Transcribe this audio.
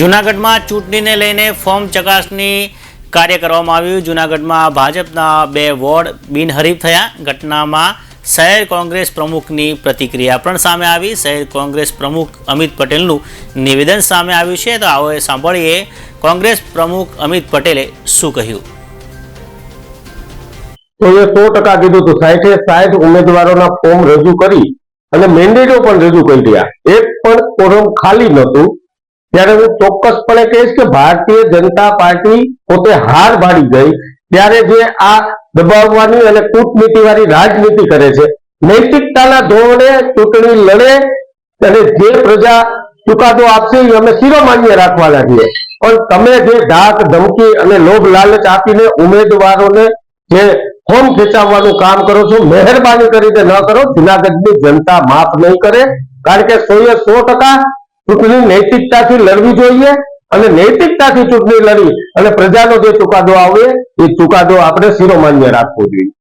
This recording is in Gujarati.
જૂનાગઢમાં ચૂંટણીને લઈને ફોર્મ ચકાસણી કાર્ય કરવામાં આવ્યું. જૂનાગઢમાં ભાજપના બે વોર્ડ બિનહરીફ થયા. ઘટનામાં શહેર કોંગ્રેસ પ્રમુખની પ્રતિક્રિયા પણ સામે આવી. શહેર કોંગ્રેસ પ્રમુખ અમિત પટેલનું નિવેદન સામે આવ્યું છે. તો આવો સાંભળીએ કોંગ્રેસ પ્રમુખ અમિત પટેલે શું કહ્યું. તો એ સો ટકા કીધું હતું. સાઠે સાઠ ઉમેદવારોના ફોર્મ રજૂ કરી અને મેન્ડેટો પણ રજૂ કરી રહ્યા એક પણ ફોરમ ખાલી નહોતું. ત્યારે હું ચોક્કસપણે કહીશ કે ભારતીય જનતા પાર્ટી પોતે હાર ભાડી ગઈ ત્યારે જે આ દબાવવાની અને કૂટનીતિવાળી રાજનીતિ કરે છે, નૈતિકતાના ધોરણે ચૂંટણી લડે અને જે પ્રજા ચુકાદો આપશે એ અમે શિરોમાન્ય રાખવાના છીએ. પણ તમે જે ધાક, ધમકી અને લોભ લાલચ આપીને ઉમેદવારોને જે ફોર્મ ખેંચાવવાનું કામ કરો છો, મહેરબાની કરીને ન કરો. જુનાગઢની જનતા માફ નહીં કરે, કારણ કે સો એ સો ટકા ચૂંટણી નૈતિકતાથી લડવી જોઈએ અને નૈતિકતાથી ચૂંટણી લડી અને પ્રજાનો જે ચુકાદો આવે, એ ચુકાદો આપણે શિરોમાન્ય રાખવો જોઈએ.